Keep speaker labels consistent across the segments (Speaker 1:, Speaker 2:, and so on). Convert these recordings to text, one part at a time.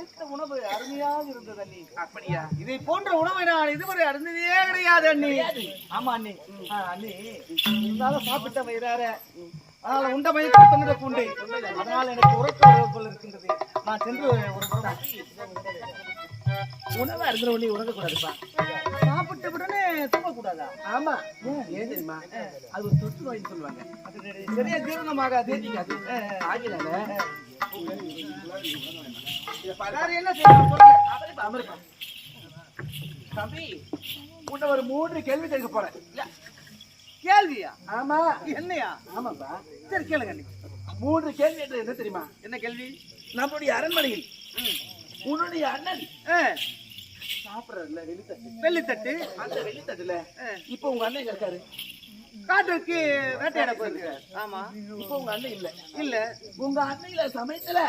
Speaker 1: அளித்த உணவு அருமையாக இருந்தது அண்ணி.
Speaker 2: அப்படியா?
Speaker 1: இதை போன்ற உணவை நான் இதுவரை அருந்ததே கிடையாது அண்ணி. ஆமா அண்ணி. அண்ணி. இருந்தாலும் சாப்பிட்ட வயிறார. அதனால உண்ட மயக்க அதனால எனக்கு உறக்க போல இருக்கின்றது. நான் சென்று ஒரு புறம்
Speaker 2: உணவு அருந்துற உடனே உறங்க கூடாதுப்பா
Speaker 1: சாப்பிட்ட உடனே தூங்கக்கூடாதா?
Speaker 2: ஆமா. ஏன் தெரியுமா? அது ஒரு தொற்று நோய்னு சொல்லுவாங்க.
Speaker 1: அது சரியா ஜீரணமாகாது.
Speaker 2: ஆகினால தம்பி உன்னை ஒரு மூன்று கேள்வி கேட்க போறேன். இல்ல,
Speaker 1: கேள்வியா?
Speaker 2: ஆமா.
Speaker 1: என்னையா?
Speaker 2: ஆமாப்பா.
Speaker 1: சரி கேளுங்க
Speaker 2: மூன்று கேள்வி என்று என்ன தெரியுமா?
Speaker 1: என்ன கேள்வி?
Speaker 2: நம்முடைய அரண்மனையில் உன்னுடைய அண்ணன் சாப்பிடறதுல வெளித்தட்டு
Speaker 1: வெள்ளித்தட்டு?
Speaker 2: அந்த வெளித்தட்டுல இப்போ உங்க அண்ணன் எங்க இருக்காரு.
Speaker 1: காட்டுக்கு வேட்டையாட போயிருக்காரு. ஆமா.
Speaker 2: இப்போ உங்க அண்ணன் இல்ல.
Speaker 1: இல்ல.
Speaker 2: உங்க அன்னையில சமயத்துல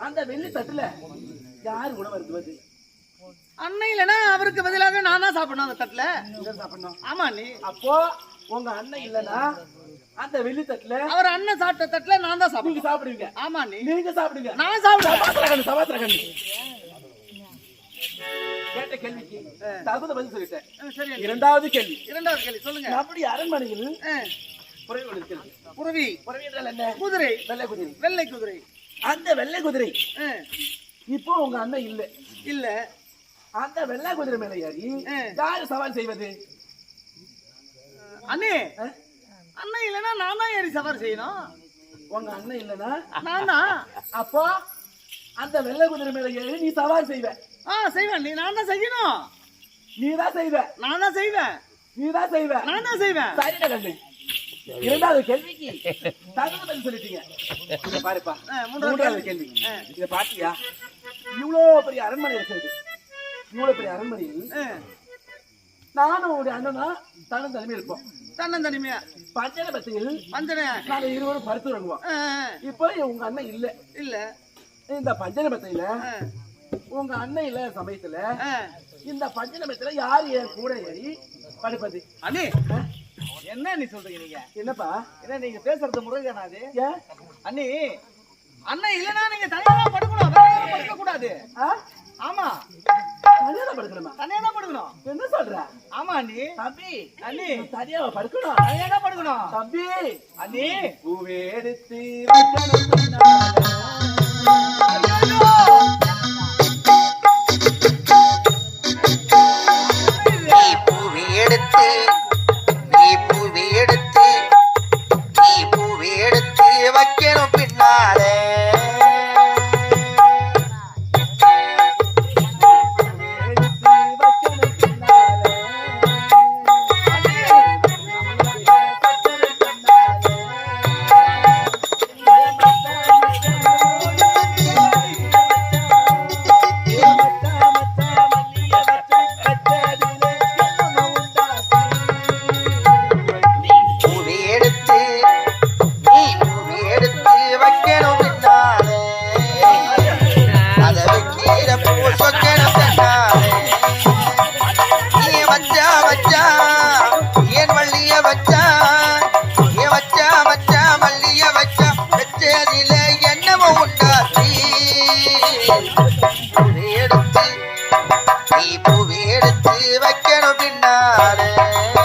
Speaker 2: அந்த வெள்ளி தட்டுல யார் உணவு இருக்குவது
Speaker 1: அண்ணன் இல்லைன்னா அவருக்கு பதிலாக நான் தான் சாப்பிடணும் அந்த தட்டுல?
Speaker 2: சாப்பிடணும்.
Speaker 1: ஆமா நீ.
Speaker 2: அப்போ உங்க அண்ணன் இல்லனா அந்த வெள்ளி தட்டுல
Speaker 1: அவர் அண்ணன் சாப்பிட்ட தட்டுல நான் தான் சாப்பிடுவேன்
Speaker 2: சாப்பிடுவீங்க.
Speaker 1: ஆமா நீ.
Speaker 2: நீங்க சாப்பிடுங்க.
Speaker 1: நான் சாப்பிடுவேன்.
Speaker 2: சபாத்திரகண்ணு சபாத்திரகண்ணு கேட்ட கேள்விக்கு தகுந்த பதில் சொல்லிட்டேன். இரண்டாவது கேள்வி.
Speaker 1: இரண்டாவது கேள்வி சொல்லுங்க.
Speaker 2: நம்முடைய அரண்மனையில்
Speaker 1: ஆ,
Speaker 2: குறைவுகள் இருக்கிறது
Speaker 1: குருவி
Speaker 2: குறைவு என்றால் என்ன?
Speaker 1: குதிரை.
Speaker 2: வெள்ளை குதிரை.
Speaker 1: வெள்ளை குதிரை.
Speaker 2: அந்த வெள்ளை குதிரை இப்போ உங்க அண்ணன் இல்ல.
Speaker 1: இல்ல.
Speaker 2: அந்த வெள்ளை குதிரை மேல ஏறி. யாரு சவால் செய்வது?
Speaker 1: அண்ணே? அண்ணன் இல்லைன்னா நான் தான் ஏறி சவாரி செய்யணும்.
Speaker 2: உங்க அண்ணன் இல்லனா
Speaker 1: நான் தான்.
Speaker 2: அப்போ அந்த வெள்ளை குதிரை மேல ஏறி நீ சவால் செய்வ.
Speaker 1: ஆ செய்வேன். நீ நான் தான் செய்யணும்.
Speaker 2: நீ தான் செய்வ.
Speaker 1: நான் தான் செய்வேன்.
Speaker 2: நீ தான் செய்வ.
Speaker 1: நான் தான் செய்வேன்.
Speaker 2: சரிடா கண்ணு. இரண்டாவது கேள்விக்கு. தகுந்த பதில் சொல்லிட்டீங்க. இத பாருப்பா.
Speaker 1: மூன்றாவது கேள்வி.
Speaker 2: இத பாத்தியா? இவ்வளோ பெரிய அரண்மனை இருக்கிறது இவ்வளோ பெரிய அரண்மனையில் நானும் உடைய அண்ணனா தனி தலைமை இருப்போம்.
Speaker 1: தன்னந்தனிமையா.
Speaker 2: பஞ்சன பத்தியில்
Speaker 1: வஞ்சனை
Speaker 2: நாங்க இருவரும் படுத்து வருவோம்
Speaker 1: ஆ,
Speaker 2: இப்போ உங்க அண்ணன் இல்ல.
Speaker 1: இல்ல.
Speaker 2: இந்த பஞ்சன பத்தியில உங்க அண்ணன் இல்ல சமயத்துல. இந்த பஞ்சன பத்தியில யார் என் கூட ஏறி படுப்பது?
Speaker 1: அண்ணே? என்ன நீ சொல்றீங்க நீங்க?
Speaker 2: என்னப்பா?
Speaker 1: என்ன நீங்க பேசுறது முறைதானா அது?
Speaker 2: ஏன்
Speaker 1: அண்ணி அண்ணன் இல்லைன்னா நீங்க தனியா தான் படுக்கணும் படுக்க கூடாது? ஆமா.
Speaker 2: கல்யாணம் படுக்கணுமா?
Speaker 1: தனியா தான் படுக்கணும்.
Speaker 2: என்ன சொல்ற?
Speaker 1: ஆமா அண்ணி.
Speaker 2: தம்பி
Speaker 1: அண்ணி.
Speaker 2: தனியா படுக்கணும்.
Speaker 1: தனியா தான் படுக்கணும்.
Speaker 2: தம்பி.
Speaker 1: அண்ணி.
Speaker 2: பூவேடுத்து வைக்கணும்
Speaker 3: রে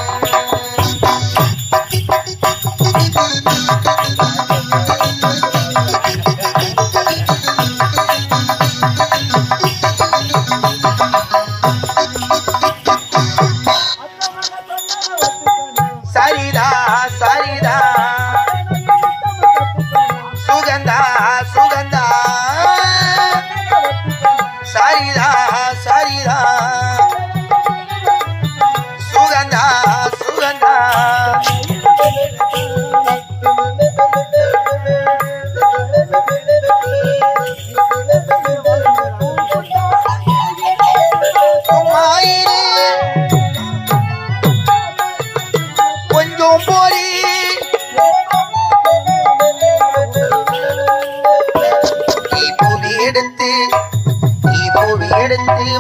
Speaker 3: பூவி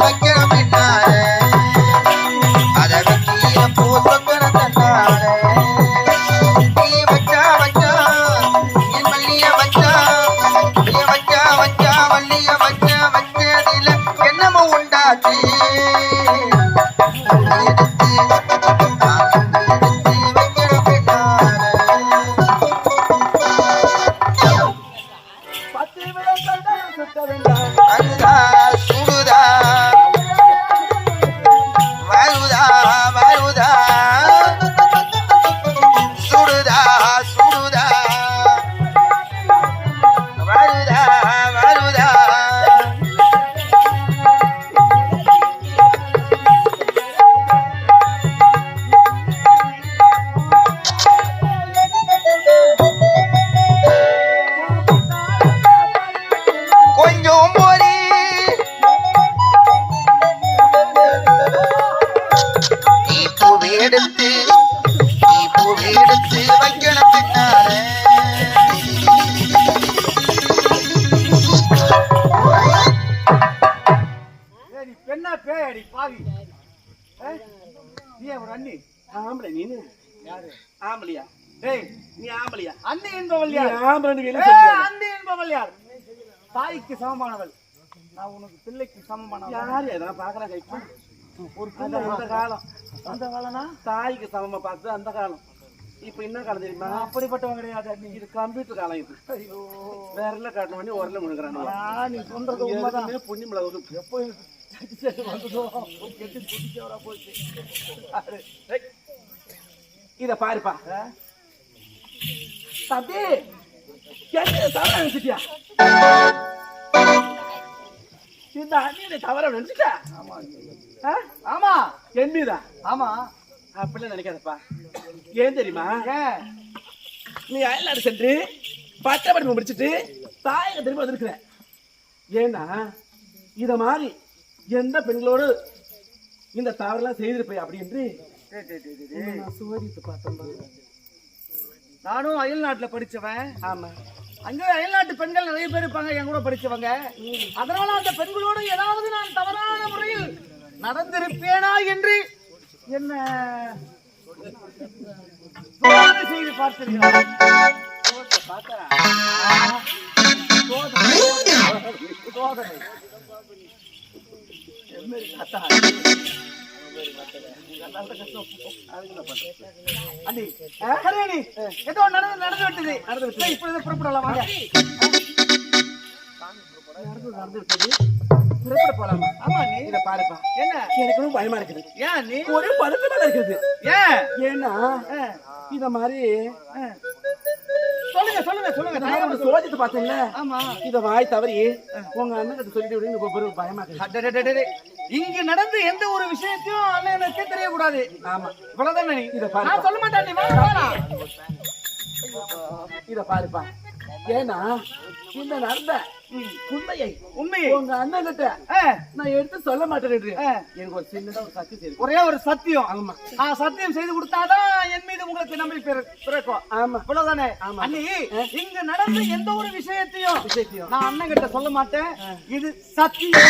Speaker 1: பேயடி பாவி. நீ ஒரு அண்ணி.
Speaker 2: ஆம்பளை நீனு
Speaker 1: யாரு?
Speaker 2: ஆம்பளையா?
Speaker 1: டேய்
Speaker 2: நீ ஆம்பளையா?
Speaker 1: அண்ணி என்பவள் யார்?
Speaker 2: சொல்லியாரு.
Speaker 1: அண்ணி என்பவள் யார்? தாய்க்கு சமமானவள். நான் உனக்கு பிள்ளைக்கு சமமானவள்.
Speaker 2: யாரு எதனா பாக்குறா கைப்பா
Speaker 1: ஒரு பிள்ளை
Speaker 2: அந்த காலம்.
Speaker 1: அந்த காலனா
Speaker 2: தாய்க்கு சமமா பார்த்து அந்த காலம். இப்ப என்ன காலம் தெரியுமா?
Speaker 1: நான் அப்படிப்பட்டவன் கிடையாது
Speaker 2: இது கம்ப்யூட்டர் காலம் இது.
Speaker 1: ஐயோ.
Speaker 2: விரல காட்டணும் பண்ணி உரல முழுக்கிறான்
Speaker 1: ஆ, நீ சொல்றது உண்மைதான்.
Speaker 2: புண்ணியம்
Speaker 1: எப்போ
Speaker 2: இத பாருப்பா? தம்பி தவற நினைச்சிட்டியா? இந்த அண்ணியை தவற நினைச்சிட்டா?
Speaker 1: ஆமா
Speaker 2: என் மீதா?
Speaker 1: ஆமா.
Speaker 2: அப்படிலாம் நினைக்காதப்பா. ஏன் தெரியுமா? நீ அயல்நாடு சென்று பட்ட படிப்பு முடிச்சிட்டு தாயக திரும்ப வந்திருக்கிற. ஏன்னா இத மாதிரி எந்த பெண்களோடு இந்த தவறெல்லாம் செய்திருப்பேன் அப்படி என்று சோதித்து பார்த்தேன்.
Speaker 1: நானும் அயல்நாட்டுல படிச்சவன்
Speaker 2: ஆமா.
Speaker 1: அங்க அயல்நாட்டு பெண்கள் நிறைய பேர் இருப்பாங்க என் கூட படிச்சவங்க அதனால அந்த பெண்களோடு ஏதாவது நான் தவறான முறையில் நடந்திருப்பேனா என்று என்ன செய்து பார்த்திருக்கிறேன்
Speaker 2: பார்த்தா?
Speaker 1: ஏதோ நடந்து நடந்து விட்டது நடந்து விட்டது இப்பொழுது புறப்படலாம் வாங்க
Speaker 2: நடந்து நடந்து விட்டது புறப்பட போலாமா
Speaker 1: ஆமா அண்ணி
Speaker 2: இத பாருப்பா
Speaker 1: என்ன
Speaker 2: எனக்கு ரொம்ப பயமா இருக்குது
Speaker 1: ஏன்? அண்ணி
Speaker 2: ஒரே பதட்டமா இருக்குது
Speaker 1: ஏன்?
Speaker 2: ஏன்னா இத மாதிரி.
Speaker 1: சொல்லுங்க சொல்லுங்க சொல்லுங்க
Speaker 2: நான் சோதித்து பார்த்தேன்ல
Speaker 1: ஆமா
Speaker 2: இத வாய் தவறி உங்க அண்ணன் கிட்ட சொல்லிட்டு விடுங்க ஒரு பயமா
Speaker 1: அடடடடடே. இங்கு நடந்த எந்த ஒரு விஷயத்தையும் அண்ணனுக்கே தெரியக்கூடாது
Speaker 2: ஆமா
Speaker 1: இவ்வளவுதான் நீ
Speaker 2: இத பாரு.
Speaker 1: நான் சொல்ல மாட்டேன் நீ
Speaker 2: இத பாருப்பா ஏன்னா இந்த நடந்த உண்மையை.
Speaker 1: உண்மையை
Speaker 2: உங்க அண்ணன் கிட்ட நான் எடுத்து சொல்ல மாட்டேன். எனக்கு ஒரு சின்னதா ஒரு சக்தி தெரியும்.
Speaker 1: ஒரே ஒரு சத்தியம்.
Speaker 2: ஆமா.
Speaker 1: ஆ, சத்தியம் செய்து கொடுத்தாதான் என் மீது உங்களுக்கு பிற- பிறக்கும்.
Speaker 2: ஆமா.
Speaker 1: இவ்வளவுதானே?
Speaker 2: ஆமா.
Speaker 1: அண்ணி இங்கு நடந்த எந்த ஒரு விஷயத்தையும்
Speaker 2: விஷயத்தையும்.
Speaker 1: நான் அண்ணன் கிட்ட சொல்ல மாட்டேன். இது சத்தியம்.